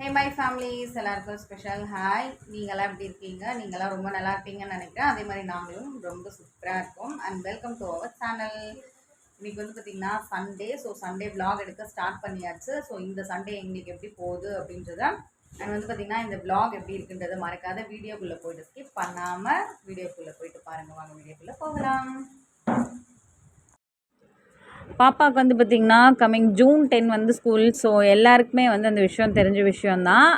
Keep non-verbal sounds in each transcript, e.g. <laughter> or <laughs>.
Hey my families எல்லாருக்கும் special hi நீங்களாம் எப்படி இருக்கீங்க? நீங்களாம் ரொம்ப நல்லா இருப்பீங்கன்னு நினைக்கிறேன். அதே மாதிரி நாங்களும் ரொம்ப சூப்பராக இருக்கோம். And welcome to our channel இன்றைக்கி வந்து பார்த்திங்கன்னா சண்டே ஸோ சண்டே விலாக் எடுக்க ஸ்டார்ட் பண்ணியாச்சு. ஸோ இந்த சண்டே எங்களுக்கு எப்படி போகுது அப்படின்றத அண்ட் வந்து பார்த்திங்கன்னா இந்த விலாக் எப்படி இருக்குன்றதை மறக்காத வீடியோக்குள்ளே போயிட்டு ஸ்கிப் பண்ணாமல் வீடியோக்குள்ளே போயிட்டு பாருங்கள் வாங்க வீடியோக்குள்ளே போகலாம். பாப்பாவுக்கு வந்து பார்த்திங்கன்னா கம்மிங் ஜூன் டென் வந்து ஸ்கூல் ஸோ எல்லாருக்குமே வந்து அந்த விஷயம் தெரிஞ்ச விஷயந்தான்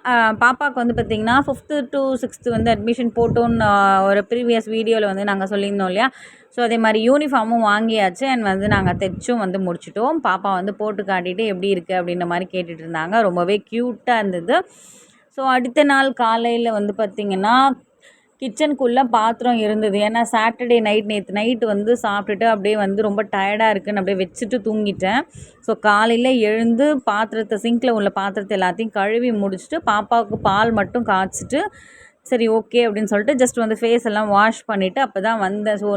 பாப்பாவுக்கு வந்து பார்த்திங்கன்னா ஃபிஃப்த்து டு சிக்ஸ்த்து வந்து அட்மிஷன் போட்டோன்னு ஒரு ப்ரீவியஸ் வீடியோவில் வந்து நாங்கள் சொல்லியிருந்தோம் இல்லையா? ஸோ அதே மாதிரி யூனிஃபார்மும் வாங்கியாச்சு அண்ட் வந்து நாங்கள் தைச்சும் வந்து முடிச்சிட்டோம். பாப்பா வந்து போட்டு காட்டிட்டு எப்படி இருக்குது அப்படின்ற மாதிரி கேட்டுட்டு இருந்தாங்க. ரொம்பவே க்யூட்டாக இருந்தது. ஸோ அடுத்த நாள் காலையில் வந்து பார்த்திங்கன்னா கிச்சனுக்குள்ளே பாத்திரம் இருந்தது. ஏன்னா சாட்டர்டே நைட் நேற்று நைட்டு வந்து சாப்பிட்டுட்டு அப்படியே வந்து ரொம்ப டயர்டாக இருக்குன்னு அப்படியே வச்சுட்டு தூங்கிட்டேன். ஸோ காலையில் எழுந்து பாத்திரத்தை சிங்கில் உள்ள பாத்திரத்தை எல்லாத்தையும் கழுவி முடிச்சுட்டு பாப்பாவுக்கு பால் மட்டும் காய்ச்சிட்டு சரி ஓகே அப்படின்னு சொல்லிட்டு ஜஸ்ட் வந்து ஃபேஸ் எல்லாம் வாஷ் பண்ணிவிட்டு அப்போ தான் வந்தேன் ஸோ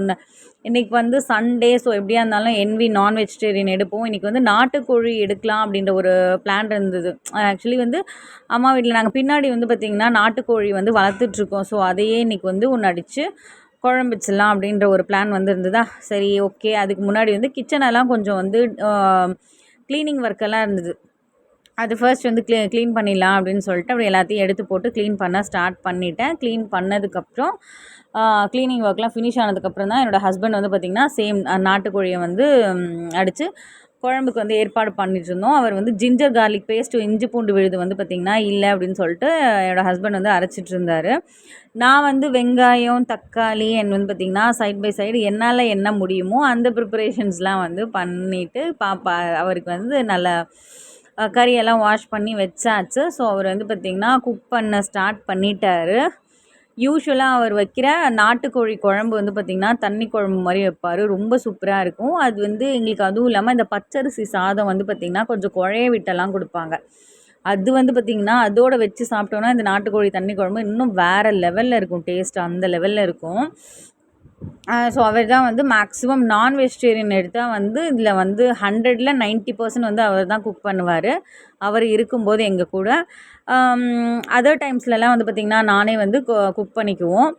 இன்றைக்கி வந்து சண்டே ஸோ எப்படியா இருந்தாலும் என்வி நான் வெஜிடேரியன் எடுப்போம். இன்றைக்கி வந்து நாட்டுக்கோழி எடுக்கலாம் அப்படின்ற ஒரு பிளான் இருந்தது. ஆக்சுவலி வந்து அம்மா வீட்டில் நாங்கள் பின்னாடி வந்து பார்த்திங்கன்னா நாட்டுக்கோழி வந்து வளர்த்துட்ருக்கோம் ஸோ அதையே இன்றைக்கி வந்து ஒன்று அடித்து குழம்பு வச்சிடலாம் அப்படின்ற ஒரு பிளான் வந்து இருந்ததா? சரி ஓகே அதுக்கு முன்னாடி வந்து கிச்சனெல்லாம் கொஞ்சம் வந்து க்ளீனிங் ஒர்க்கெல்லாம் இருந்தது. அது ஃபர்ஸ்ட் வந்து க்ளீ க்ளீன் பண்ணிடலாம் அப்படின்னு சொல்லிட்டு அப்படி எல்லாத்தையும் எடுத்து போட்டு க்ளீன் பண்ண ஸ்டார்ட் பண்ணிட்டேன். க்ளீன் பண்ணதுக்கப்புறம் க்ளீனிங் ஒர்க்லாம் ஃபினிஷ் ஆனதுக்கப்புறம் தான் என்னோடய ஹஸ்பண்ட் வந்து பார்த்திங்கன்னா சேம் நாட்டுக்கோழியை வந்து அடித்து குழம்புக்கு வந்து ஏற்பாடு பண்ணிட்டு இருந்தோம். அவர் வந்து ஜிஞ்சர் கார்லிக் பேஸ்ட் இஞ்சி பூண்டு விழுது வந்து பார்த்திங்கன்னா இல்லை அப்படின்னு சொல்லிட்டு என்னோடய ஹஸ்பண்ட் வந்து அரைச்சிட்டு இருந்தார். நான் வந்து வெங்காயம் தக்காளி அண்ட் வந்து பார்த்திங்கன்னா சைட் பை சைடு என்னால் என்ன முடியுமோ அந்த ப்ரிப்பரேஷன்ஸ்லாம் வந்து பண்ணிவிட்டு பாப்பா அவருக்கு வந்து நல்லா கறியெல்லாம் வாஷ் பண்ணி வச்சாச்சு. ஸோ அவர் வந்து பார்த்திங்கன்னா குக் பண்ண ஸ்டார்ட் பண்ணிட்டார். யூஸ்வலாக அவர் வைக்கிற நாட்டுக்கோழி குழம்பு வந்து பார்த்திங்கன்னா தண்ணி குழம்பு மாதிரி வைப்பார். ரொம்ப சூப்பராக இருக்கும். அது வந்து எங்களுக்கு அதுவும் இல்லாமல் இந்த பச்சரிசி சாதம் வந்து பார்த்திங்கன்னா கொஞ்சம் குழைய விட்டெல்லாம் கொடுப்பாங்க. அது வந்து பார்த்திங்கன்னா அதோட வச்சு சாப்பிட்டோன்னா இந்த நாட்டுக்கோழி தண்ணி குழம்பு இன்னும் வேறு லெவலில் இருக்கும். டேஸ்ட் அந்த லெவலில் இருக்கும். ஸோ அவர் தான் வந்து மேக்ஸிமம் நான் வெஜிடேரியன் எடுத்தால் வந்து இதில் வந்து ஹண்ட்ரடில் நைன்ட்டி பர்சன்ட் வந்து அவர் தான் குக் பண்ணுவார். அவர் இருக்கும்போது எங்கள் கூட. அதர் டைம்ஸ்லலாம் வந்து பார்த்திங்கன்னா நானே வந்து குக் பண்ணிக்குவோம்.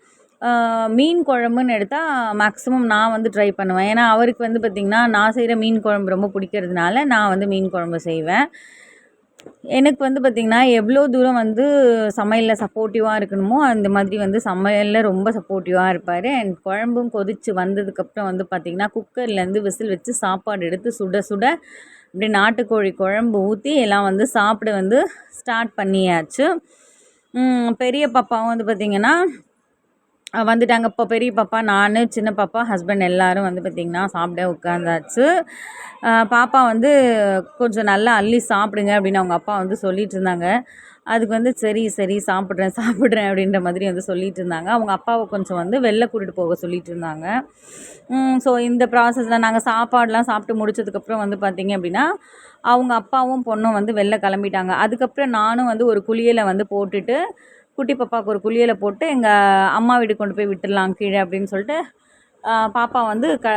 மீன் குழம்புன்னு எடுத்தால் மேக்ஸிமம் நான் வந்து ட்ரை பண்ணுவேன். ஏன்னா அவருக்கு வந்து பார்த்திங்கன்னா நான் செய்கிற மீன் குழம்பு ரொம்ப பிடிக்கிறதுனால நான் வந்து மீன் குழம்பு செய்வேன். எனக்கு வந்து பார்த்திங்கன்னா எவ்வளோ தூரம் வந்து சமையலில் சப்போர்ட்டிவாக இருக்கணுமோ அந்த மாதிரி வந்து சமையலில் ரொம்ப சப்போர்ட்டிவாக இருப்பார். அண்ட் குழம்பும் கொதித்து வந்ததுக்கப்புறம் வந்து பார்த்திங்கன்னா குக்கர்லேருந்து விசில் வச்சு சாப்பாடு எடுத்து சுட சுட அப்படி நாட்டுக்கோழி குழம்பு ஊற்றி எல்லாம் வந்து சாப்பிட வந்து ஸ்டார்ட் பண்ணியாச்சு. பெரிய பாப்பாவும் வந்து பார்த்திங்கன்னா வந்துட்டாங்க. இப்போ பெரிய பாப்பா நான் சின்ன பாப்பா ஹஸ்பண்ட் எல்லாரும் வந்து பார்த்திங்கன்னா சாப்பிட உட்காந்தாச்சு பாப்பா வந்து கொஞ்சம் நல்லா அள்ளி சாப்பிடுங்க அப்படின்னு அவங்க அப்பா வந்து சொல்லிட்டு இருந்தாங்க. அதுக்கு வந்து சரி சரி சாப்பிட்றேன் சாப்பிட்றேன் அப்படின்ற மாதிரி வந்து சொல்லிட்டு இருந்தாங்க. அவங்க அப்பாவை கொஞ்சம் வந்து வெளில கூட்டிகிட்டு போக சொல்லிட்டு இருந்தாங்க. ஸோ இந்த ப்ராசஸில் நாங்கள் சாப்பாடெலாம் சாப்பிட்டு முடிச்சதுக்கப்புறம் வந்து பார்த்திங்க அப்படின்னா அவங்க அப்பாவும் பொண்ணும் வந்து வெளில கிளம்பிட்டாங்க. அதுக்கப்புறம் நானும் வந்து ஒரு குளியலை வந்து போட்டுட்டு குட்டி பாப்பாவுக்கு ஒரு குளியலை போட்டு எங்கள் அம்மா வீட்டுக்கு கொண்டு போய் விட்டுடலாம் கீழே அப்படின்னு சொல்லிட்டு பாப்பா வந்து க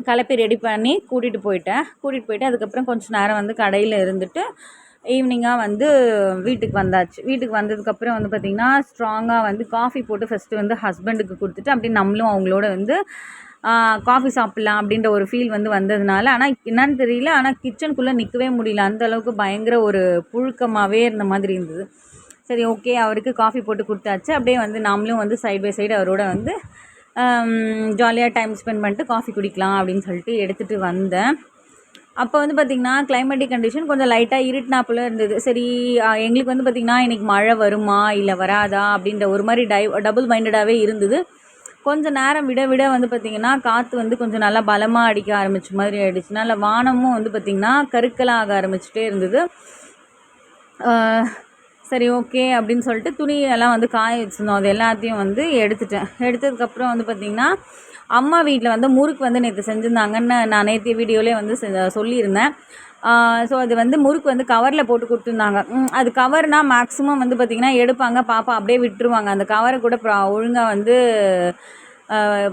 கலப்பி ரெடி பண்ணி கூட்டிகிட்டு போயிட்டேன். கூட்டிகிட்டு போயிட்டு அதுக்கப்புறம் கொஞ்சம் நேரம் வந்து கடையில் இருந்துட்டு ஈவினிங்காக வந்து வீட்டுக்கு வந்தாச்சு. வீட்டுக்கு வந்ததுக்கப்புறம் வந்து பார்த்திங்கன்னா ஸ்ட்ராங்காக வந்து காஃபி போட்டு ஃபஸ்ட்டு வந்து ஹஸ்பண்டுக்கு கொடுத்துட்டு அப்படியே நம்மளும் அவங்களோட வந்து காஃபி சாப்பிட்லாம் அப்படின்ற ஒரு ஃபீல் வந்து வந்ததுனால ஆனால் என்னன்னு தெரியல. ஆனால் கிச்சனுக்குள்ளே நிற்கவே முடியல. அந்த அளவுக்கு பயங்கர ஒரு புழுக்கமாகவே இருந்த மாதிரி இருந்தது. சரி ஓகே அவருக்கு காஃபி போட்டு கொடுத்தாச்சு. அப்படியே வந்து நாமளும் வந்து சைடு பை சைடு அவரோட வந்து ஜாலியாக டைம் ஸ்பெண்ட் பண்ணிட்டு காஃபி குடிக்கலாம் அப்படின்னு சொல்லிட்டு எடுத்துகிட்டு வந்தேன். அப்போ வந்து பார்த்திங்கன்னா கிளைமேட்டிக் கண்டிஷன் கொஞ்சம் லைட்டாக இருட்டினாப்புல இருந்தது. சரி எங்களுக்கு வந்து பார்த்திங்கன்னா இன்றைக்கி மழை வருமா இல்லை வராதா அப்படின்ற ஒரு மாதிரி டை டபுள் மைண்டடாகவே இருந்தது. கொஞ்சம் நேரம் விட விட வந்து பார்த்திங்கன்னா காற்று வந்து கொஞ்சம் நல்லா பலமாக அடிக்க ஆரம்பிச்ச மாதிரி ஆயிடுச்சு நல்ல வானமும் வந்து பார்த்திங்கன்னா கருக்கலாக ஆரம்பிச்சிட்டே இருந்தது. சரி ஓகே அப்படின்னு சொல்லிட்டு துணி எல்லாம் வந்து காய வச்சுருந்தோம். அது எல்லாத்தையும் வந்து எடுத்துட்டேன். எடுத்ததுக்கப்புறம் வந்து பார்த்திங்கன்னா அம்மா வீட்டில் வந்து முறுக்கு வந்து நேற்று செஞ்சுருந்தாங்கன்னு நான் நேற்று வீடியோலேயே வந்து சொல்லியிருந்தேன். ஸோ அது வந்து முறுக்கு வந்து கவரில் போட்டு கொடுத்துருந்தாங்க. அது கவர்னால் மேக்ஸிமம் வந்து பார்த்திங்கன்னா எடுப்பாங்க பாப்பா அப்படியே விட்டுருவாங்க. அந்த கவரை கூட ப்ரா ஒழுங்காக வந்து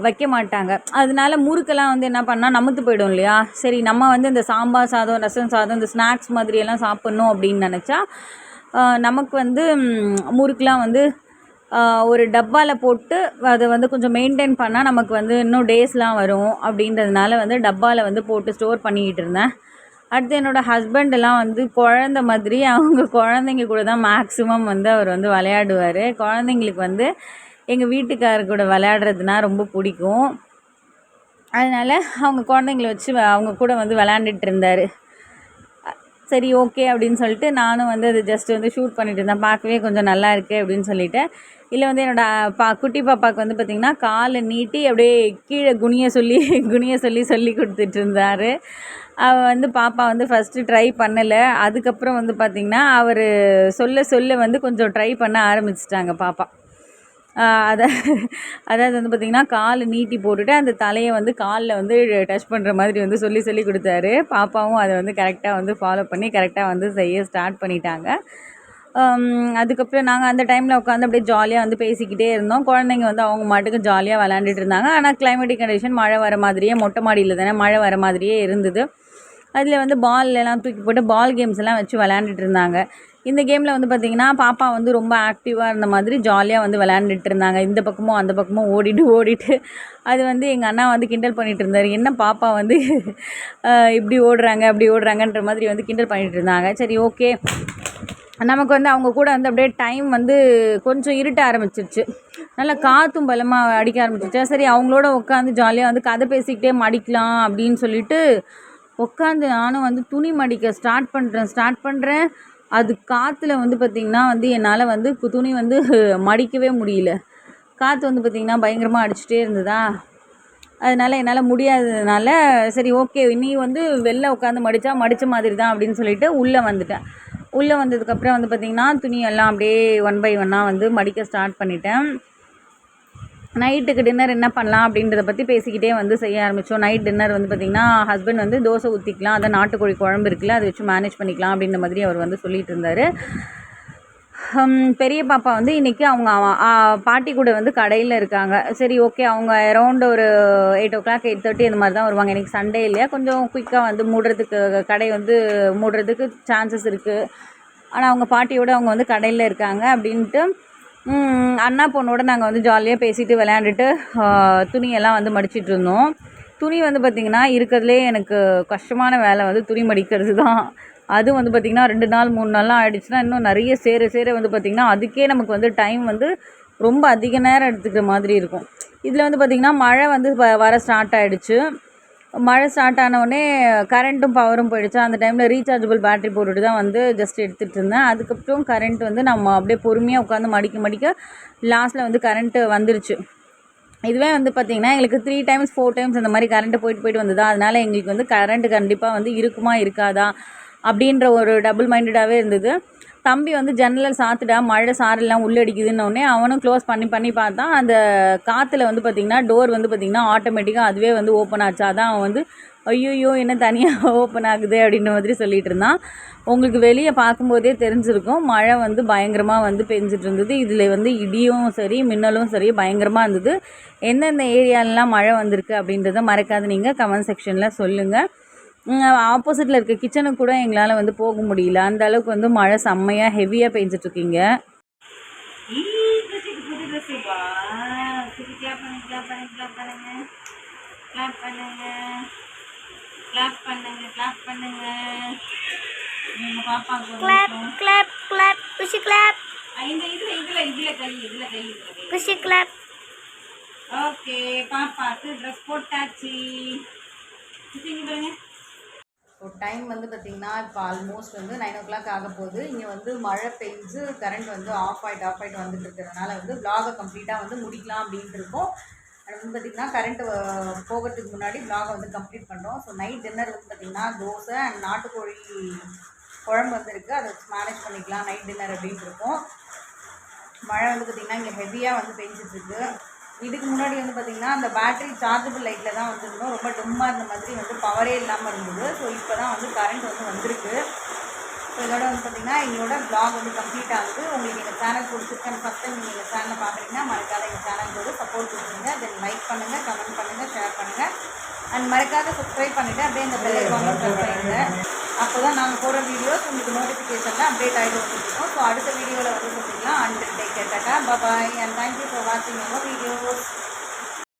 வைக்க மாட்டாங்க. அதனால முறுக்கெல்லாம் வந்து என்ன பண்ணால் நமத்து போயிடும் இல்லையா? சரி நம்ம வந்து இந்த சாம்பார் சாதம் ரசம் சாதம் இந்த ஸ்நாக்ஸ் மாதிரியெல்லாம் சாப்பிட்ணும் அப்படின்னு நினச்சா நமக்கு வந்து முறுக்குலாம் வந்து ஒரு டப்பாவில் போட்டு அதை வந்து கொஞ்சம் மெயின்டைன் பண்ணால் நமக்கு வந்து இன்னும் டேஸ்லாம் வரும். அப்படின்றதுனால வந்து டப்பாவில் வந்து போட்டு ஸ்டோர் பண்ணிக்கிட்டு இருந்தேன். அடுத்து என்னோடய ஹஸ்பண்டெல்லாம் வந்து குழந்த மாதிரி அவங்க குழந்தைங்க கூட தான் மேக்ஸிமம் வந்து அவர் வந்து விளையாடுவார். குழந்தைங்களுக்கு வந்து எங்கள் வீட்டுக்காரர் கூட விளையாடுறதுனா ரொம்ப பிடிக்கும். அதனால் அவங்க குழந்தைங்கள வச்சு வ- அவங்க கூட வந்து விளையாண்டுட்டு இருந்தார். சரி ஓகே அப்படின்னு சொல்லிட்டு நானும் வந்து அது ஜஸ்ட் வந்து ஷூட் பண்ணிட்டு இருந்தேன். பார்க்கவே கொஞ்சம் நல்லா இருக்குது அப்படின்னு சொல்லிட்டு. இல்லை வந்து என்னோடய பா குட்டி பாப்பாவுக்கு வந்து பார்த்திங்கன்னா காலை நீட்டி அப்படியே கீழே குனிய சொல்லி குனிய சொல்லி சொல்லி கொடுத்துட்டு இருந்தார். அவள் வந்து பாப்பா வந்து ஃபஸ்ட்டு ட்ரை பண்ணலை. அதுக்கப்புறம் வந்து பார்த்திங்கன்னா அவர் சொல்ல சொல்ல வந்து கொஞ்சம் ட்ரை பண்ண ஆரம்பிச்சிட்டாங்க பாப்பா. அதை அதாவது வந்து பார்த்திங்கன்னா கால் நீட்டி போட்டுட்டு அந்த தலையை வந்து காலில் வந்து டச் பண்ணுற மாதிரி வந்து சொல்லி சொல்லி கொடுத்தாரு. பாப்பாவும் அதை வந்து கரெக்டாக வந்து ஃபாலோ பண்ணி கரெக்டாக வந்து செய்ய ஸ்டார்ட் பண்ணிட்டாங்க. அதுக்கப்புறம் நாங்கள் அந்த டைமில் உட்காந்து அப்படியே ஜாலியாக வந்து பேசிக்கிட்டே இருந்தோம். குழந்தைங்க வந்து அவங்க மாட்டுக்கு ஜாலியாக விளாண்டுட்டு இருந்தாங்க. ஆனால் கிளைமேட்டிக் கண்டிஷன் மழை வர மாதிரியே மொட்டை மாடியில் தானே மழை வர மாதிரியே இருந்தது. அதில் வந்து பால் எல்லாம் தூக்கி போட்டு பால் கேம்ஸ் எல்லாம் வச்சு விளையாண்டுட்டு இருந்தாங்க. இந்த கேமில் வந்து பார்த்திங்கன்னா பாப்பா வந்து ரொம்ப ஆக்டிவாக இருந்த மாதிரி ஜாலியாக வந்து விளையாண்டுட்டு இருந்தாங்க இந்த பக்கமும் அந்த பக்கமும் ஓடிட்டு ஓடிட்டு. அது வந்து எங்கள் அண்ணா வந்து கிண்டல் பண்ணிட்டு இருந்தார் என்ன பாப்பா வந்து இப்படி ஓடுறாங்க அப்படி ஓடுறாங்கன்ற மாதிரி வந்து கிண்டல் பண்ணிட்டு இருந்தாங்க சரி ஓகே. நமக்கு வந்து அவங்க கூட வந்து அப்படியே டைம் வந்து கொஞ்சம் இருட்ட ஆரம்பிச்சிருச்சு. நல்லா காற்றும் பலமாக அடிக்க ஆரம்பிச்சிருச்சா. சரி அவங்களோட உட்காந்து ஜாலியாக வந்து கதை பேசிக்கிட்டே மடிக்கலாம் அப்படின்னு சொல்லிட்டு உட்காந்து நானும் வந்து துணி மடிக்க ஸ்டார்ட் பண்ணுறேன் ஸ்டார்ட் பண்ணுறேன் அது காற்றுல வந்து பார்த்திங்கன்னா வந்து என்னால் வந்து கு- துணி வந்து <laughs> மடிக்கவே முடியல. காற்று வந்து பார்த்திங்கன்னா பயங்கரமாக அடிச்சுட்டே இருந்ததா? அதனால என்னால் முடியாததுனால சரி ஓகே நீ வந்து வெளில உட்காந்து மடித்தா மடித்த மாதிரி தான் அப்படின்னு சொல்லிட்டு உள்ளே வந்துட்டேன். உள்ளே வந்ததுக்கப்புறம் வந்து பார்த்திங்கன்னா துணியெல்லாம் அப்படியே ஒன் பை ஒன்னாக வந்து மடிக்க ஸ்டார்ட் பண்ணிட்டேன். நைட்டுக்கு டின்னர் என்ன பண்ணலாம் அப்படின்றத பற்றி பேசிக்கிட்டே வந்து செய்ய ஆரம்பித்தோம் நைட் டின்னர் வந்து பார்த்திங்கன்னா ஹஸ்பண்ட் வந்து தோசை ஊற்றிக்கலாம் அதை நாட்டுக்கோழி குழம்பு இருக்குல்ல அதை வச்சு மேனேஜ் பண்ணிக்கலாம் அப்படின்ற மாதிரி அவர் வந்து சொல்லிட்டு இருந்தார். பெரிய பாப்பா வந்து இன்றைக்கி அவங்க பாட்டி கூட வந்து கடையில் இருக்காங்க. சரி ஓகே அவங்க அரௌண்ட் ஒரு eight o'clock eight thirty இந்த மாதிரி தான் வருவாங்க. இன்றைக்கி சண்டே இல்லையா? கொஞ்சம் குயிக்காக வந்து மூடுறதுக்கு கடை வந்து மூடுறதுக்கு சான்சஸ் இருக்குது ஆனால் அவங்க பாட்டியோட அவங்க வந்து கடையில் இருக்காங்க அப்படின்ட்டு அண்ணா பொண்ணோட நாங்கள் வந்து ஜாலியாக பேசிட்டு விளையாண்டுட்டு துணியெல்லாம் வந்து மடிச்சிட்டு இருந்தோம். துணி வந்து பார்த்திங்கன்னா இருக்கிறதுலே எனக்கு கஷ்டமான வேலை வந்து துணி மடிக்கிறது தான். அது வந்து பார்த்திங்கன்னா ரெண்டு நாள் மூணு நாள்லாம் ஆகிடுச்சுன்னா இன்னும் நிறைய சேர சேர வந்து பார்த்திங்கன்னா அதுக்கே நமக்கு வந்து டைம் வந்து ரொம்ப அதிக நேரம் எடுத்துக்கிற மாதிரி இருக்கும். இதில் வந்து பார்த்திங்கன்னா மழை வந்து வ- வர ஸ்டார்ட் ஆகிடுச்சு மழை ஸ்டார்ட் ஆனவுடனே கரண்ட்டும் பவரும் போயிடுச்சு. அந்த டைமில் ரீசார்ஜபிள் பேட்டரி போட்டுட்டு தான் வந்து ஜஸ்ட் எடுத்துகிட்டு இருந்தேன். அதுக்கப்புறம் கரண்ட் வந்து நம்ம அப்படியே பொறுமையாக உட்காந்து மடிக்க மடிக்க லாஸ்ட்டில் வந்து கரண்ட்டு வந்துருச்சு. இதுவே வந்து பார்த்திங்கன்னா எங்களுக்கு த்ரீ டைம்ஸ் ஃபோர் டைம்ஸ் அந்த மாதிரி கரண்ட்டு போயிட்டு போயிட்டு வந்ததா. அதனால் எங்களுக்கு வந்து கரண்ட்டு கண்டிப்பாக வந்து இருக்குமா இருக்காதா? அப்படின்ற ஒரு டபுள் மைண்டடாகவே இருந்தது. தம்பி வந்து ஜன்னலை சாத்துடா மழை சாரெல்லாம் உள்ளடிக்குதுன்னொடனே அவனும் க்ளோஸ் பண்ணி பண்ணி பார்த்தா அந்த காற்றுல வந்து பார்த்திங்கன்னா டோர் வந்து பார்த்திங்கன்னா ஆட்டோமேட்டிக்காக அதுவே வந்து ஓப்பன் ஆச்சு. தான் அவன் வந்து ஐயோயோ என்ன தனியாக ஓப்பன் ஆகுது? அப்படின்ற மாதிரி சொல்லிகிட்டு இருந்தான். உங்களுக்கு வெளியே பார்க்கும்போதே தெரிஞ்சிருக்கும் மழை வந்து பயங்கரமாக வந்து பெஞ்சிட்டு இருந்தது. இதில் வந்து இடியும் சரி மின்னலும் சரி பயங்கரமாக இருந்தது. எந்தெந்த ஏரியாலலாம் மழை வந்திருக்கு அப்படின்றத மறக்காது நீங்கள் கமெண்ட் செக்ஷனில் சொல்லுங்கள் ஆப்போசிட்டில் இருக்க கிச்சனுக்கு கூட எங்களால் வந்து போக முடியல. அந்த அளவுக்கு வந்து மழை செம்மையாக ஹெவியாக பெஞ்சிட்ருக்கீங்க clap clap clap push clap இந்த இதில் இதில் இதில் கை இதில் கை இதில் கை push clap ஓகே பாப்பாக்கு ட்ரெஸ் போட்டாச்சு இங்கே பாருங்க ஸோ டைம் வந்து பார்த்திங்கன்னா இப்போ ஆல்மோஸ்ட் வந்து நைன் ஓ கிளாக் ஆக போகுது. இங்கே வந்து மழை பெஞ்சு கரண்ட் வந்து ஆஃப் ஆகிட்டு ஆஃப் ஆகிட்டு வந்துட்டு இருக்கிறதுனால வந்து விலாகை கம்ப்ளீட்டாக வந்து முடிக்கலாம் அப்படின்ட்டு இருக்கோம். அது வந்து பார்த்திங்கன்னா கரண்ட் போகிறதுக்கு முன்னாடி விலாகை வந்து கம்ப்ளீட் பண்ணுறோம் ஸோ நைட் டின்னர் வந்து பார்த்திங்கன்னா தோசை அண்ட் நாட்டுக்கோழி குழம்பு வந்து இருக்குது அதை மேனேஜ் பண்ணிக்கலாம் நைட் டின்னர் அப்படின்ட்டு இருக்கோம். மழை வந்து பார்த்திங்கன்னா இங்கே ஹெவியாக வந்து பெஞ்சிட்ருக்கு இதுக்கு முன்னாடி வந்து பார்த்திங்கன்னா அந்த பேட்டரி சார்ஜபிள் லைட்டில் தான் வந்துருந்தோம் ரொம்ப டம்மாக இருந்த மாதிரி வந்து பவரே இல்லாமல் இருந்தது. ஸோ இப்போ தான் வந்து கரண்ட் வந்து வந்திருக்கு. ஸோ இதோட வந்து பார்த்தீங்கன்னா எங்களோட பிளாக் வந்து கம்ப்ளீட் ஆகுது. உங்களுக்கு எங்கள் சேனல் பிடிச்சிருக்கேன் ஃபஸ்ட் டைம் நீங்கள் எங்கள் சேனலை பார்க்குறீங்கன்னா மறக்காத எங்கள் சேனலுக்கு ஒரு சப்போர்ட் கொடுத்துருங்க. தென் லைக் பண்ணுங்கள் கமெண்ட் பண்ணுங்கள் ஷேர் பண்ணுங்கள் அண்ட் மறக்காத சப்ஸ்கிரைப் பண்ணிவிட்டு அப்படியே இந்த பெல் ஐக்கானை ப்ரெஸ் பண்ணிடுங்க. அப்போ தான் நாங்கள் போகிற வீடியோஸ் உங்களுக்கு நோட்டிஃபிகேஷனில் அப்டேட் ஆகிட்டு வந்துருக்கோம் ஸோ அடுத்த வீடியோவில் வந்து பார்த்தீங்கன்னா அண்ட் டேக் கேட்டாக்கா பாய் அண்ட் தேங்க்யூ ஃபார் வாட்சிங் அவர் வீடியோஸ்